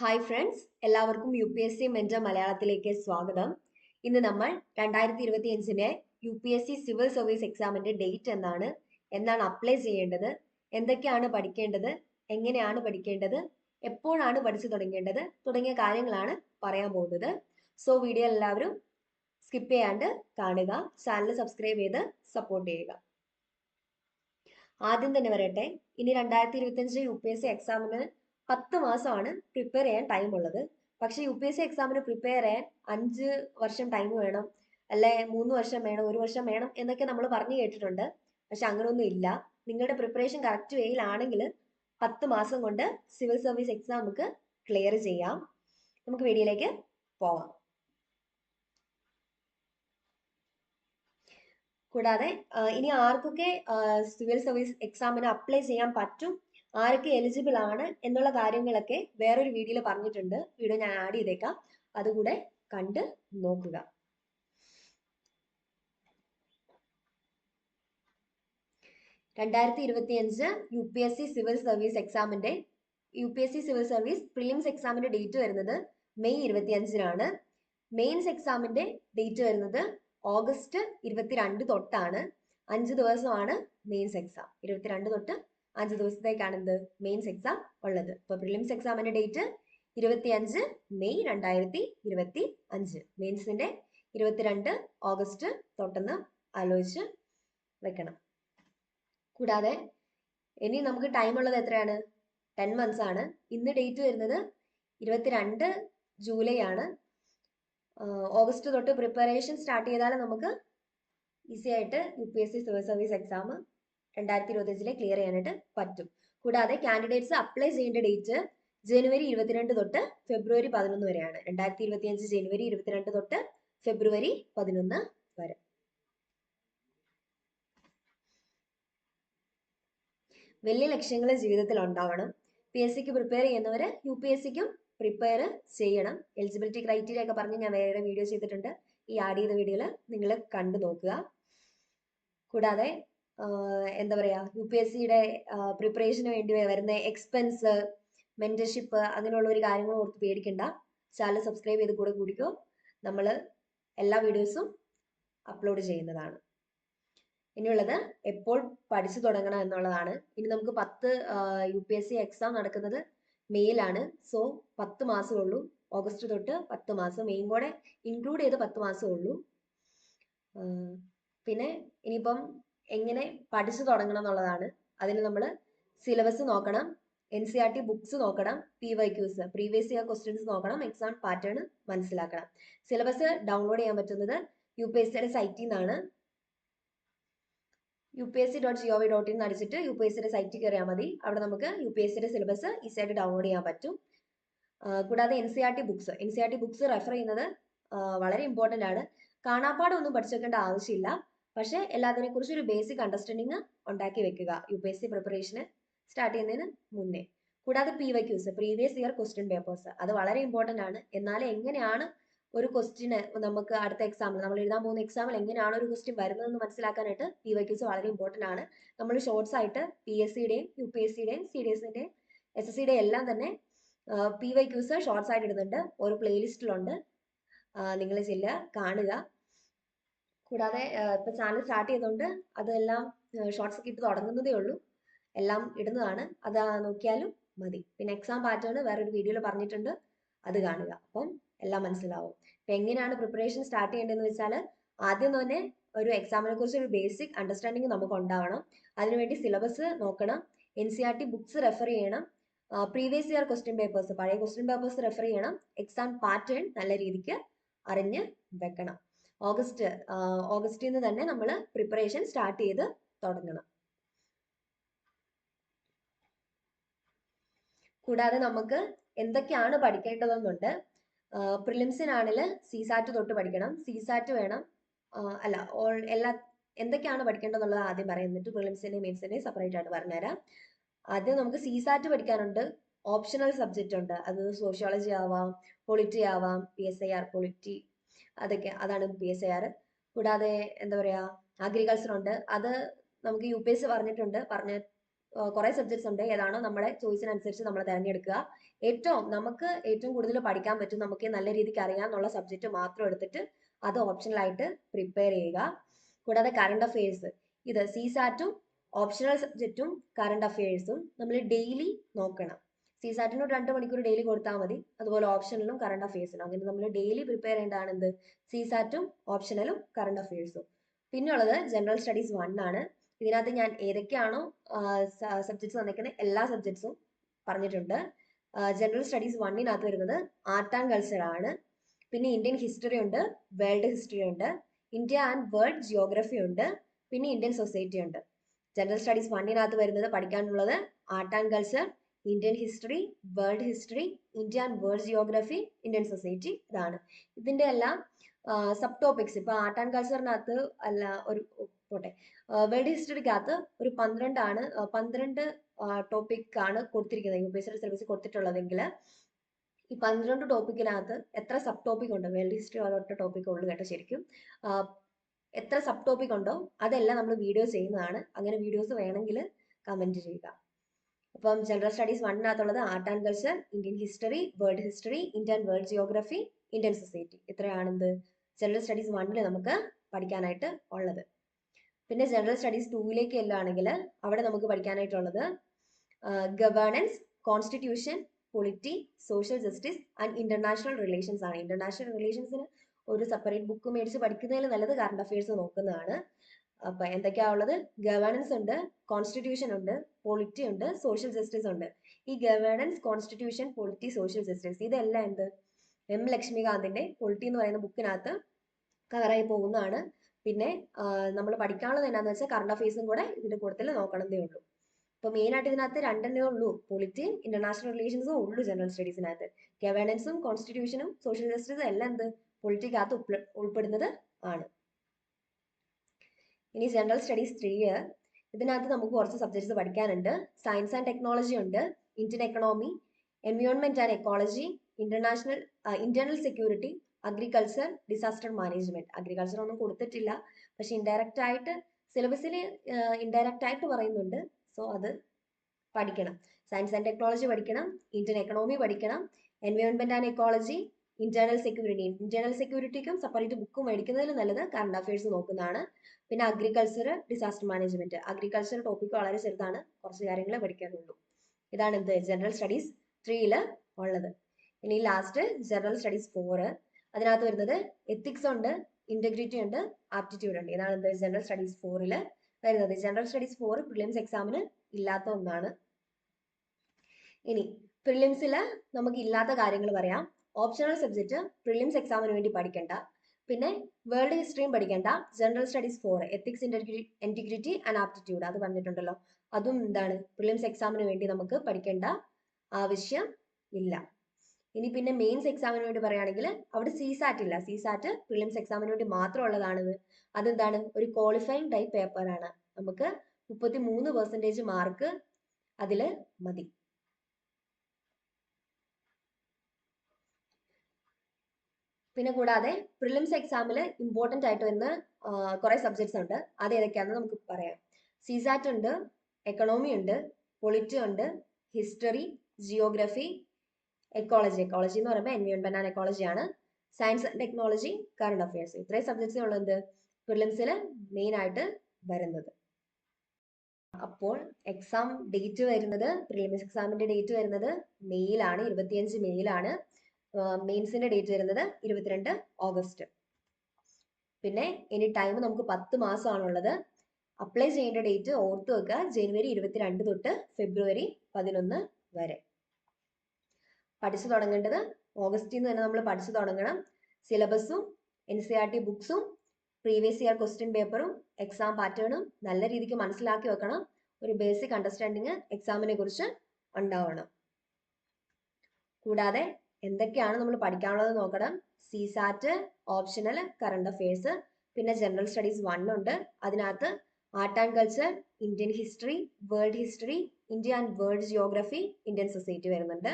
Hi friends എല്ലാവർക്കും U P S C mentor മലയാളത്തിലേക്ക് സ്വാഗതം. ഇന്ന് നമ്മൾ രണ്ടായിരത്തി ഇരുപത്തി അഞ്ചിലെ U P S C civil service എക്സാമിന്റെ ഡേറ്റ് എന്നാണ്. എന്നാണ് അപ്ലൈ ചെയ്യേണ്ടത്? എന്തൊക്കെയാണ് പഠിക്കേണ്ടത്? എങ്ങനെയാണ് പഠിക്കേണ്ടത്? എപ്പോഴാണ് പഠിച്ചു തുടങ്ങേണ്ടത്? തുടങ്ങിയ കാര്യങ്ങളാണ് പറയാൻ പോകുന്നത്. സോ വീഡിയോ എല്ലാവരും സ്കിപ്പ് ചെയ്യാണ്ട് കാണുക. ചാനൽ സബ്സ്ക്രൈബ് ചെയ്ത് സപ്പോർട്ട് ചെയ്യുക. ആദ്യം തന്നെ വരട്ടെ ഇനി രണ്ടായിരത്തി ഇരുപത്തി അഞ്ച് യു പി എസ് സി എക്സാമിന് പത്ത് മാസമാണ് പ്രിപ്പയർ ചെയ്യാൻ ടൈം ഉള്ളത്. പക്ഷേ യു പി എസ് സി എക്സാമിന് പ്രിപ്പയർ ചെയ്യാൻ അഞ്ച് വർഷം ടൈം വേണം അല്ലെ മൂന്ന് വർഷം വേണം ഒരു വർഷം വേണം എന്നൊക്കെ നമ്മൾ പറഞ്ഞു കേട്ടിട്ടുണ്ട്. പക്ഷെ അങ്ങനെയൊന്നും ഇല്ല. നിങ്ങളുടെ പ്രിപ്പറേഷൻ കറക്റ്റ് വേയിലാണെങ്കിൽ പത്ത് മാസം കൊണ്ട് സിവിൽ സർവീസ് എക്സാം നമുക്ക് ക്ലിയർ ചെയ്യാം. നമുക്ക് വീഡിയോയിലേക്ക് പോവാം. കൂടാതെ ഇനി ആർക്കൊക്കെ സിവിൽ സർവീസ് എക്സാമിന് അപ്ലൈ ചെയ്യാൻ പറ്റും ആരൊക്കെ എലിജിബിൾ ആണ് എന്നുള്ള കാര്യങ്ങളൊക്കെ വേറൊരു വീഡിയോയിൽ പറഞ്ഞിട്ടുണ്ട്. വീഡിയോ ഞാൻ ആഡ് ചെയ്തേക്കാം. അതുകൂടെ കണ്ട് നോക്കുക. രണ്ടായിരത്തി ഇരുപത്തി അഞ്ച് U P S C civil service എക്സാമിന്റെ U P S C civil service prelims എക്സാമിന്റെ ഡേറ്റ് വരുന്നത് മെയ് ഇരുപത്തി അഞ്ചിനാണ് മെയിൻസ് എക്സാമിന്റെ ഡേറ്റ് വരുന്നത് ഓഗസ്റ്റ് ഇരുപത്തിരണ്ട് തൊട്ടാണ്. അഞ്ച് ദിവസമാണ് മെയിൻസ് എക്സാം ഇരുപത്തിരണ്ട് തൊട്ട് അഞ്ച് ദിവസത്തേക്കാണ് എന്ത്? മെയിൻസ് എക്സാം ഉള്ളത്. ഇപ്പൊ പ്രിലിംസ് എക്സാമിന്റെ ഡേറ്റ് ഇരുപത്തിയഞ്ച് മെയ് രണ്ടായിരത്തി ഇരുപത്തി അഞ്ച് മെയിൻസിന്റെ ഇരുപത്തിരണ്ട് ഓഗസ്റ്റ് തൊട്ടെന്ന് ആലോചിച്ച് വെക്കണം. കൂടാതെ ഇനി നമുക്ക് ടൈം ഉള്ളത് എത്രയാണ്? ടെൻ മന്ത്സ് ആണ്. ഇന്ന് ഡേറ്റ് വരുന്നത് ഇരുപത്തിരണ്ട് ജൂലൈ ആണ്. ഓഗസ്റ്റ് തൊട്ട് പ്രിപ്പറേഷൻ സ്റ്റാർട്ട് ചെയ്താൽ നമുക്ക് ഈസി ആയിട്ട് U P S C civil service exam രണ്ടായിരത്തി ഇരുപത്തിയഞ്ചിലെ ക്ലിയർ ചെയ്യാനായിട്ട് പറ്റും. കൂടാതെ കാൻഡിഡേറ്റ്സ് അപ്ലൈ ചെയ്യേണ്ട ഡേറ്റ് ജനുവരി ഇരുപത്തിരണ്ട് തൊട്ട് ഫെബ്രുവരി പതിനൊന്ന് വരെയാണ്. രണ്ടായിരത്തി ഇരുപത്തി അഞ്ച് ജനുവരി ഇരുപത്തിരണ്ട് തൊട്ട് ഫെബ്രുവരി പതിനൊന്ന് വരെ. വലിയ ലക്ഷ്യങ്ങൾ ജീവിതത്തിൽ ഉണ്ടാവണം. പി എസ് സിക്ക് പ്രിപ്പയർ ചെയ്യുന്നവർ യു പി എസ് സിക്കും പ്രിപ്പയർ ചെയ്യണം. എലിജിബിലിറ്റി ക്രൈറ്റീരിയ ഒക്കെ പറഞ്ഞ് ഞാൻ വേറെ വീഡിയോ ചെയ്തിട്ടുണ്ട്. ഈ ആഡ് ചെയ്ത വീഡിയോയിൽ നിങ്ങൾ കണ്ടു നോക്കുക. കൂടാതെ എന്താ പറയാ യു പി എസ് സിയുടെ പ്രിപ്പറേഷന് വേണ്ടി വരുന്ന എക്സ്പെൻസ് മെന്റർഷിപ്പ് അങ്ങനെയുള്ള ഒരു കാര്യങ്ങൾ ഓർത്ത് പേടിക്കണ്ട. ചാനൽ സബ്സ്ക്രൈബ് ചെയ്ത് കൂടെ കൂടിക്കോ. നമ്മൾ എല്ലാ വീഡിയോസും അപ്ലോഡ് ചെയ്യുന്നതാണ്. ഇനിയുള്ളത് എപ്പോൾ പഠിച്ചു തുടങ്ങണം എന്നുള്ളതാണ്. ഇനി നമുക്ക് പത്ത് U P S C exam നടക്കുന്നത് മെയ്യിലാണ് സോ പത്ത് മാസമേ ഉള്ളൂ. ഓഗസ്റ്റ് തൊട്ട് പത്ത് മാസം. മെയിൻ കൂടെ ഇൻക്ലൂഡ് ചെയ്ത് പത്ത് മാസമേ ഉള്ളൂ. പിന്നെ ഇനിയിപ്പം എങ്ങനെ പഠിച്ചു തുടങ്ങണം എന്നുള്ളതാണ്. അതിന് നമ്മൾ സിലബസ് നോക്കണം N C R T books നോക്കണം P Y Qs previous year questions നോക്കണം എക്സാം പാറ്റേൺ മനസ്സിലാക്കണം. സിലബസ് ഡൗൺലോഡ് ചെയ്യാൻ പറ്റുന്നത് യു പി എസ് സിയുടെ സൈറ്റിൽ നിന്നാണ് U P S C dot G O V dot അടിച്ചിട്ട് യു പി എസ് സിയുടെ സൈറ്റിൽ കയറിയാൽ മതി. അവിടെ നമുക്ക് യു പി എസ് സിയുടെ സിലബസ് ഈസിയായിട്ട് ഡൗൺലോഡ് ചെയ്യാൻ പറ്റും. കൂടാതെ N C R T books N C R T books refer ചെയ്യുന്നത് വളരെ ഇമ്പോർട്ടന്റ് ആണ്. കാണാപ്പാടം ഒന്നും പഠിച്ചു വെക്കേണ്ട ആവശ്യമില്ല. പക്ഷേ എല്ലാത്തിനെ കുറിച്ച് ഒരു ബേസിക് അണ്ടർസ്റ്റാൻഡിങ് ഉണ്ടാക്കി വെക്കുക. യു പി എസ് സി പ്രിപ്പറേഷന് സ്റ്റാർട്ട് ചെയ്യുന്നതിന് മുന്നേ. കൂടാതെ P Y Qs previous year question papers അത് വളരെ ഇമ്പോർട്ടന്റ് ആണ്. എന്നാൽ എങ്ങനെയാണ് ഒരു ക്വസ്റ്റ്യന് നമുക്ക് അടുത്ത എക്സാമിൽ നമ്മൾ എഴുതാൻ പോകുന്ന എക്സാമിൽ എങ്ങനെയാണ് ഒരു ക്വസ്റ്റ്യൻ വരുന്നതെന്ന് മനസ്സിലാക്കാനായിട്ട് പി വൈ ക്യൂസ് വളരെ ഇമ്പോർട്ടന്റ് ആണ്. നമ്മൾ ഷോർട്സ് ആയിട്ട് പി എസ് സിയുടെയും യു പി എസ് സിയുടെയും സി ഡി എസിന്റെയും എസ് എസ് സിയുടെയും എല്ലാം തന്നെ പി വൈ ക്യൂസ് ഷോർട്സ് ആയിട്ട് ഇടുന്നുണ്ട്. ഒരു പ്ലേലിസ്റ്റിലുണ്ട് നിങ്ങൾ ചെല്ലുക കാണുക. കൂടാതെ ഇപ്പോൾ ഇപ്പൊ ചാനൽ സ്റ്റാർട്ട് ചെയ്തുകൊണ്ട് അതെല്ലാം ഷോർട്സ് ഒക്കെ ഇട്ട് തുടങ്ങുന്നതേ ഉള്ളൂ. എല്ലാം ഇടുന്നതാണ്. അത് നോക്കിയാലും മതി. പിന്നെ എക്സാം പാറ്റേൺ വേറൊരു വീഡിയോയിൽ പറഞ്ഞിട്ടുണ്ട്. അത് കാണുക. അപ്പം എല്ലാം മനസ്സിലാവും. ഇപ്പൊ എങ്ങനെയാണ് പ്രിപ്പറേഷൻ സ്റ്റാർട്ട് ചെയ്യേണ്ടതെന്ന് വെച്ചാൽ ആദ്യം തന്നെ ഒരു എക്സാമിനെ കുറിച്ച് ഒരു ബേസിക് അണ്ടർസ്റ്റാൻഡിങ് നമുക്ക് ഉണ്ടാവണം. അതിനുവേണ്ടി സിലബസ് നോക്കണം. N C R T books refer ചെയ്യണം. പ്രീവിയസ് ഇയർ ക്വസ്റ്റ്യൻ പേപ്പേഴ്സ് പഴയ ക്വസ്റ്റ്യൻ പേപ്പേഴ്സ് റെഫർ ചെയ്യണം. എക്സാം പാറ്റേൺ നല്ല രീതിക്ക് അറിഞ്ഞ് വെക്കണം. ഓഗസ്റ്റ് ഓഗസ്റ്റിൽ നിന്ന് തന്നെ നമ്മൾ പ്രിപ്പറേഷൻ സ്റ്റാർട്ട് ചെയ്ത് തുടങ്ങണം. കൂടാതെ നമുക്ക് എന്തൊക്കെയാണ് പഠിക്കേണ്ടതെന്നുണ്ട് പ്രിലിംസിനാണെങ്കിൽ സിസാറ്റ് തൊട്ട് പഠിക്കണം. സിസാറ്റ് വേണം അല്ല ഓൾ എല്ലാ എന്തൊക്കെയാണ് പഠിക്കേണ്ടതെന്നുള്ളത് ആദ്യം പറയാം. എന്നിട്ട് പ്രിലിംസിന്റെയും മെയിൻസിന്റെയും സെപ്പറേറ്റ് ആയിട്ട് പറഞ്ഞുതരാം. ആദ്യം നമുക്ക് സിസാറ്റ് പഠിക്കാനുണ്ട്. ഓപ്ഷണൽ സബ്ജക്റ്റ് ഉണ്ട്. അത് സോഷ്യോളജി ആവാം പൊളിറ്റി ആവാം P S I R polity അതൊക്കെ അതാണ് പി എസ് ഐ ആർ കൂടാതെ എന്താ പറയാ അഗ്രികൾച്ചർ ഉണ്ട്. അത് നമുക്ക് യു പി എസ് പറഞ്ഞിട്ടുണ്ട്. പറഞ്ഞ കുറെ സബ്ജക്ട്സ് ഉണ്ട്. ഏതാണോ നമ്മുടെ ചോയ്സിനനുസരിച്ച് നമ്മൾ തിരഞ്ഞെടുക്കുക. ഏറ്റവും നമുക്ക് ഏറ്റവും കൂടുതൽ പഠിക്കാൻ പറ്റും നമുക്ക് നല്ല രീതിക്ക് അറിയാമെന്നുള്ള സബ്ജക്റ്റ് മാത്രം എടുത്തിട്ട് അത് ഓപ്ഷണലായിട്ട് പ്രിപ്പയർ ചെയ്യുക. കൂടാതെ കറണ്ട് അഫയേഴ്സ് ഇത് സി സാറ്റും ഓപ്ഷണൽ സബ്ജക്റ്റും കറണ്ട് അഫയേഴ്സും നമ്മൾ ഡെയിലി നോക്കണം. സി സാറ്റിന് രണ്ട് മണിക്കൂർ ഡെയിലി കൊടുത്താൽ മതി. അതുപോലെ ഓപ്ഷണലും കറണ്ട് അഫയേഴ്സിനും അങ്ങനെ നമ്മൾ ഡെയിലി പ്രിപ്പയർ ചെയ്യേണ്ടതാണ് എന്ത്? സി സാറ്റും ഓപ്ഷണലും കറണ്ട് അഫയേഴ്സും പിന്നെ ഉള്ളത് ജനറൽ സ്റ്റഡീസ് വൺ ആണ്. ഇതിനകത്ത് ഞാൻ ഏതൊക്കെയാണോ സബ്ജക്ട്സ് തന്നിരിക്കുന്നത് എല്ലാ സബ്ജക്ട്സും പറഞ്ഞിട്ടുണ്ട്. ജനറൽ സ്റ്റഡീസ് വണ്ണിനകത്ത് വരുന്നത് ആർട്ട് ആൻഡ് കൾച്ചർ ആണ്. പിന്നെ ഇന്ത്യൻ ഹിസ്റ്ററി ഉണ്ട് വേൾഡ് ഹിസ്റ്ററി ഉണ്ട് ഇന്ത്യ ആൻഡ് വേൾഡ് ജിയോഗ്രഫി ഉണ്ട് പിന്നെ ഇന്ത്യൻ സൊസൈറ്റി ഉണ്ട്. ജനറൽ സ്റ്റഡീസ് വണ്ണിനകത്ത് വരുന്നത് പഠിക്കാനുള്ളത് art and culture Indian history world history India and world geography Indian society ഇതാണ്. ഇതിന്റെ എല്ലാം സബ് ടോപ്പിക്സ് ഇപ്പൊ ആർട്ട് ആൻഡ് കൾച്ചറിനകത്ത് അല്ല ഒരു പോട്ടെ. വേൾഡ് ഹിസ്റ്ററിക്കകത്ത് ഒരു പന്ത്രണ്ടാണ് പന്ത്രണ്ട് ടോപ്പിക് ആണ് കൊടുത്തിരിക്കുന്നത് യു പി എസ് സിലബസ് കൊടുത്തിട്ടുള്ളതെങ്കിൽ ഈ പന്ത്രണ്ട് ടോപ്പിക്കിനകത്ത് എത്ര സബ് ടോപ്പിക് ഉണ്ട് വേൾഡ് ഹിസ്റ്ററി ഒരൊറ്റ ടോപ്പിക് ഉള്ളു കേട്ടോ ശരിക്കും. എത്ര സബ് ടോപ്പിക് ഉണ്ടോ അതെല്ലാം നമ്മൾ വീഡിയോ ചെയ്യുന്നതാണ്. അങ്ങനെ വീഡിയോസ് വേണമെങ്കിൽ കമന്റ് ചെയ്യുക. അപ്പം general studies വണ്ണിനകത്തുള്ളത് art and culture Indian history world history Indian world geography Indian society ഇത്രയാണെന്ത് general studies വണ്ണിൽ നമുക്ക് പഠിക്കാനായിട്ട് ഉള്ളത്. പിന്നെ ജനറൽ സ്റ്റഡീസ് ടൂവിലേക്ക് ചെല്ലുകയാണെങ്കിൽ അവിടെ നമുക്ക് പഠിക്കാനായിട്ടുള്ളത് governance constitution polity social justice and international relations ആണ്. ഇന്റർനാഷണൽ റിലേഷൻസിന് ഒരു സെപ്പറേറ്റ് ബുക്ക് മേടിച്ച് പഠിക്കുന്നതിൽ നല്ലത് കറണ്ട് അഫയേഴ്സ് നോക്കുന്നതാണ്. അപ്പൊ എന്തൊക്കെയാ ഉള്ളത്? ഗവേണൻസ് ഉണ്ട് കോൺസ്റ്റിറ്റ്യൂഷൻ ഉണ്ട് പൊളിറ്റി ഉണ്ട് സോഷ്യൽ ജസ്റ്റിസ് ഉണ്ട്. ഈ governance constitution polity social justice ഇതെല്ലാം എന്ത്? എം ലക്ഷ്മികാന്തിന്റെ പൊളിറ്റി എന്ന് പറയുന്ന ബുക്കിനകത്ത് കവറായി പോകുന്നതാണ്. പിന്നെ നമ്മൾ പഠിക്കാനുള്ളത് എന്നാന്ന് വെച്ചാൽ കറണ്ട് അഫയേഴ്സും കൂടെ ഇതിന്റെ കൂട്ടത്തിൽ നോക്കണമെന്നേ ഉള്ളൂ. ഇപ്പൊ മെയിൻ ആയിട്ട് ഇതിനകത്ത് രണ്ടെണ്ണേ ഉള്ളൂ. പൊളിറ്റിയും ഇന്റർനാഷണൽ റിലേഷൻസും ഉള്ളൂ ജനറൽ സ്റ്റഡീസിനകത്ത് ഗവേണൻസും കോൺസ്റ്റിറ്റ്യൂഷനും സോഷ്യൽ ജസ്റ്റിസും എല്ലാം എന്ത്? പൊളിറ്റിക്കകത്ത് ഉൾപ്പെ- ഉൾപ്പെടുന്നത് ആണ്. ഇനി ജനറൽ സ്റ്റഡീസ് ത്രീ ഇതിനകത്ത് നമുക്ക് കുറച്ച് സബ്ജക്ട്സ് പഠിക്കാനുണ്ട്. സയൻസ് ആൻഡ് ടെക്നോളജി ഉണ്ട് Indian economy environment and ecology international internal security agriculture disaster management agriculture ഒന്നും കൊടുത്തിട്ടില്ല. പക്ഷെ ഇൻഡയറക്റ്റ് ആയിട്ട് സിലബസിൽ ഇൻഡയറക്റ്റ് ആയിട്ട് പറയുന്നുണ്ട്. സോ അത് പഠിക്കണം. സയൻസ് ആൻഡ് ടെക്നോളജി പഠിക്കണം ഇന്ത്യൻ എക്കണോമി പഠിക്കണം environment and ecology internal security internal സെക്യൂരിറ്റിക്കും separate book മേടിക്കുന്നതിൽ നല്ലത് കറണ്ട് അഫയേഴ്സ് നോക്കുന്നതാണ്. പിന്നെ agriculture disaster management agriculture topic വളരെ ചെറുതാണ്. കുറച്ച് കാര്യങ്ങളെ പഠിക്കാനുള്ളൂ. ഇതാണ് എന്ത് ജനറൽ സ്റ്റഡീസ് ത്രീയിൽ ഉള്ളത്. ഇനി ലാസ്റ്റ് ജനറൽ സ്റ്റഡീസ് ഫോർ അതിനകത്ത് വരുന്നത് എത്തിക്സ് ഉണ്ട് ഇന്റഗ്രിറ്റി ഉണ്ട് ആപ്റ്റിറ്റ്യൂഡ് ഉണ്ട്. ഇതാണ് എന്ത് ജനറൽ സ്റ്റഡീസ് ഫോറിൽ വരുന്നത്. ജനറൽ സ്റ്റഡീസ് ഫോർ പ്രിലിംസ് എക്സാമിന് ഇല്ലാത്ത ഒന്നാണ്. ഇനി പ്രിലിംസിൽ നമുക്ക് ഇല്ലാത്ത കാര്യങ്ങൾ പറയാം. ഓപ്ഷണൽ സബ്ജക്റ്റ് പ്രിലിംസ് എക്സാമിന് വേണ്ടി പഠിക്കേണ്ട. പിന്നെ വേൾഡ് ഹിസ്റ്ററിയും പഠിക്കേണ്ട. General studies four ethics integrity and aptitude അത് പറഞ്ഞിട്ടുണ്ടല്ലോ. അതും എന്താണ്? പ്രിലിംസ് എക്സാമിന് വേണ്ടി നമുക്ക് പഠിക്കേണ്ട ആവശ്യം ഇല്ല. ഇനി പിന്നെ മെയിൻസ് എക്സാമിന് വേണ്ടി പറയുകയാണെങ്കിൽ അവിടെ സിസാറ്റ് ഇല്ല. സിസാറ്റ് പ്രിലിംസ് എക്സാമിന് വേണ്ടി മാത്രം ഉള്ളതാണിത് അതെന്താണ്? ഒരു ക്വാളിഫയിങ് ടൈപ്പ് പേപ്പറാണ് നമുക്ക് മുപ്പത്തി മൂന്ന് പെർസെന്റേജ് മാർക്ക് അതിൽ മതി. പിന്നെ കൂടാതെ പ്രിലിംസ് എക്സാമിൽ ഇമ്പോർട്ടന്റ് ആയിട്ട് വരുന്ന കുറെ സബ്ജക്ട്സ് ഉണ്ട്. അത് ഏതൊക്കെയാണെന്ന് നമുക്ക് പറയാം. സിസാറ്റ് ഉണ്ട് എക്കണോമി ഉണ്ട് പൊളിറ്റി ഉണ്ട് ഹിസ്റ്ററി ജിയോഗ്രഫി എക്കോളജി എക്കോളജി എന്ന് പറയുമ്പോൾ എൻവയോൺമെന്റ് ആൻഡ് എക്കോളജി ആണ്. Science and technology current affairs ഇത്രയും സബ്ജക്ട്സേ ഉള്ളത് പ്രിലിംസിൽ മെയിൻ ആയിട്ട് വരുന്നത്. അപ്പോൾ എക്സാം ഡേറ്റ് വരുന്നത് പ്രിലിംസ് എക്സാമിന്റെ ഡേറ്റ് വരുന്നത് മെയ്യിലാണ് ഇരുപത്തിയഞ്ച് മെയ്യിലാണ് മെയിൻസിന്റെ ഡേറ്റ് വരുന്നത് ഇരുപത്തിരണ്ട് ഓഗസ്റ്റ്. പിന്നെ ഇനി ടൈം നമുക്ക് പത്ത് മാസമാണുള്ളത്. അപ്ലൈ ചെയ്യേണ്ട ഡേറ്റ് ഓർത്തു വെക്കുക. ജനുവരി ഇരുപത്തിരണ്ട് തൊട്ട് ഫെബ്രുവരി പതിനൊന്ന് വരെ. പഠിച്ചു തുടങ്ങേണ്ടത് ഓഗസ്റ്റിൽ നിന്ന് തന്നെ നമ്മൾ പഠിച്ചു തുടങ്ങണം. സിലബസും എൻ സി ആർ ടി ബുക്സും പ്രീവിയസ് ഇയർ ക്വസ്റ്റ്യൻ പേപ്പറും എക്സാം പാറ്റേണും നല്ല രീതിക്ക് മനസ്സിലാക്കി വെക്കണം. ഒരു ബേസിക് അണ്ടർസ്റ്റാൻഡിങ് എക്സാമിനെ കുറിച്ച് ഉണ്ടാവണം. കൂടാതെ എന്തൊക്കെയാണ് നമ്മൾ പഠിക്കാനുള്ളത് നോക്കണം? സിസാറ്റ് ഓപ്ഷണൽ കറണ്ട് അഫയേഴ്സ് പിന്നെ ജനറൽ സ്റ്റഡീസ് വൺ ഉണ്ട്. അതിനകത്ത് art and culture Indian history world history India and world geography Indian society വരുന്നുണ്ട്.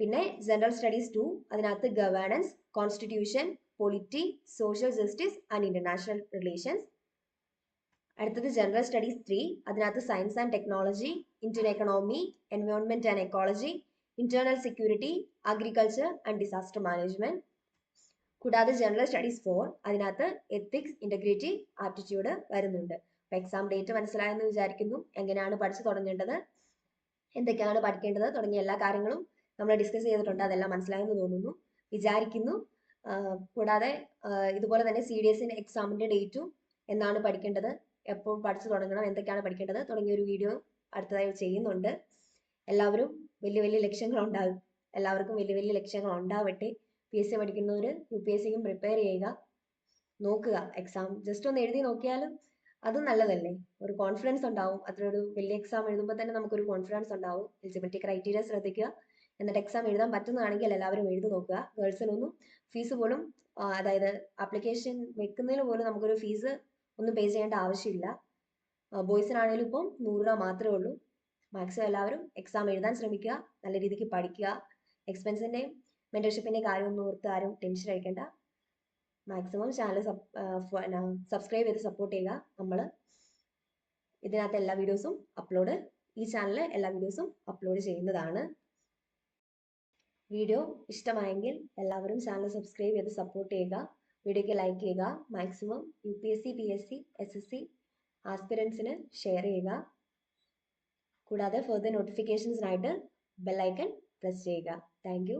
പിന്നെ ജനറൽ സ്റ്റഡീസ് ടു അതിനകത്ത് governance constitution polity social justice and international relations അടുത്തത് general studies three അതിനകത്ത് science and technology Indian economy environment and ecology internal security agriculture and disaster management കൂടാതെ general studies four അതിനകത്ത് ethics integrity aptitude വരുന്നുണ്ട്. അപ്പൊ exam date മനസ്സിലായെന്ന് വിചാരിക്കുന്നു. എങ്ങനെയാണ് പഠിച്ചു തുടങ്ങേണ്ടത്? എന്തൊക്കെയാണ് പഠിക്കേണ്ടത്? തുടങ്ങിയ എല്ലാ കാര്യങ്ങളും നമ്മൾ ഡിസ്കസ് ചെയ്തിട്ടുണ്ട്. അതെല്ലാം മനസ്സിലായെന്ന് തോന്നുന്നു. വിചാരിക്കുന്നു. കൂടാതെ ഇതുപോലെ തന്നെ സി ഡി എസിന്റെ എക്സാമിന്റെ ഡേറ്റും എന്നാണ് പഠിക്കേണ്ടത്. എപ്പോൾ പഠിച്ചു തുടങ്ങണം? എന്തൊക്കെയാണ് പഠിക്കേണ്ടത്? തുടങ്ങിയ ഒരു വീഡിയോ അടുത്തതായി ചെയ്യുന്നുണ്ട്. എല്ലാവരും വലിയ വലിയ ലക്ഷ്യങ്ങൾ ഉണ്ടാകും എല്ലാവർക്കും വലിയ വലിയ ലക്ഷ്യങ്ങൾ ഉണ്ടാവട്ടെ പി എസ് സി പഠിക്കുന്നവർ യു പി എസ് സിക്കും പ്രിപ്പയർ ചെയ്യുക. നോക്കുക എക്സാം ജസ്റ്റ് ഒന്ന് എഴുതി നോക്കിയാലും അത് നല്ലതല്ലേ? ഒരു കോൺഫിഡൻസ് ഉണ്ടാവും. അതിലൊരു വലിയ എക്സാം എഴുതുമ്പോൾ തന്നെ നമുക്കൊരു കോൺഫിഡൻസ് ഉണ്ടാവും. എലിജിബിലിറ്റി ക്രൈറ്റീരിയ ശ്രദ്ധിക്കുക. എന്നിട്ട് എക്സാം എഴുതാൻ പറ്റുന്നതാണെങ്കിൽ എല്ലാവരും എഴുതി നോക്കുക. ഗേൾസിനൊന്നും ഫീസ് പോലും അതായത് ആപ്ലിക്കേഷൻ വെക്കുന്നതിന് പോലും നമുക്കൊരു ഫീസ് ഒന്നും പേ ചെയ്യേണ്ട ആവശ്യമില്ല. ബോയ്സിനാണെങ്കിലും ഇപ്പം നൂറ് രൂപ മാത്രമേ ഉള്ളൂ. മാക്സിമം എല്ലാവരും എക്സാം എഴുതാൻ ശ്രമിക്കുക നല്ല രീതിക്ക് പഠിക്കുക. എക്സ്പെൻസിന്റെയും മെന്റർഷിപ്പിന്റെയും കാര്യമൊന്നും ഓർത്ത് ആരും ടെൻഷൻ അടിക്കേണ്ട. മാക്സിമം ചാനൽ സബ്സ്ക്രൈബ് ചെയ്ത് സപ്പോർട്ട് ചെയ്യുക. നമ്മൾ ഇതിനകത്ത് എല്ലാ വീഡിയോസും അപ്ലോഡ് ഈ ചാനലിൽ എല്ലാ വീഡിയോസും അപ്ലോഡ് ചെയ്യുന്നതാണ്. വീഡിയോ ഇഷ്ടമായെങ്കിൽ എല്ലാവരും ചാനൽ സബ്സ്ക്രൈബ് ചെയ്ത് സപ്പോർട്ട് ചെയ്യുക. വീഡിയോയ്ക്ക് ലൈക്ക് ചെയ്യുക. Maximum U P S C P S C S S C ആസ്പിറൻസിന് share ചെയ്യുക. കൂടാതെ ഫർദർ നോട്ടിഫിക്കേഷൻസിനായിട്ട് ബെല്ലൈക്കൺ പ്രസ് ചെയ്യുക. താങ്ക്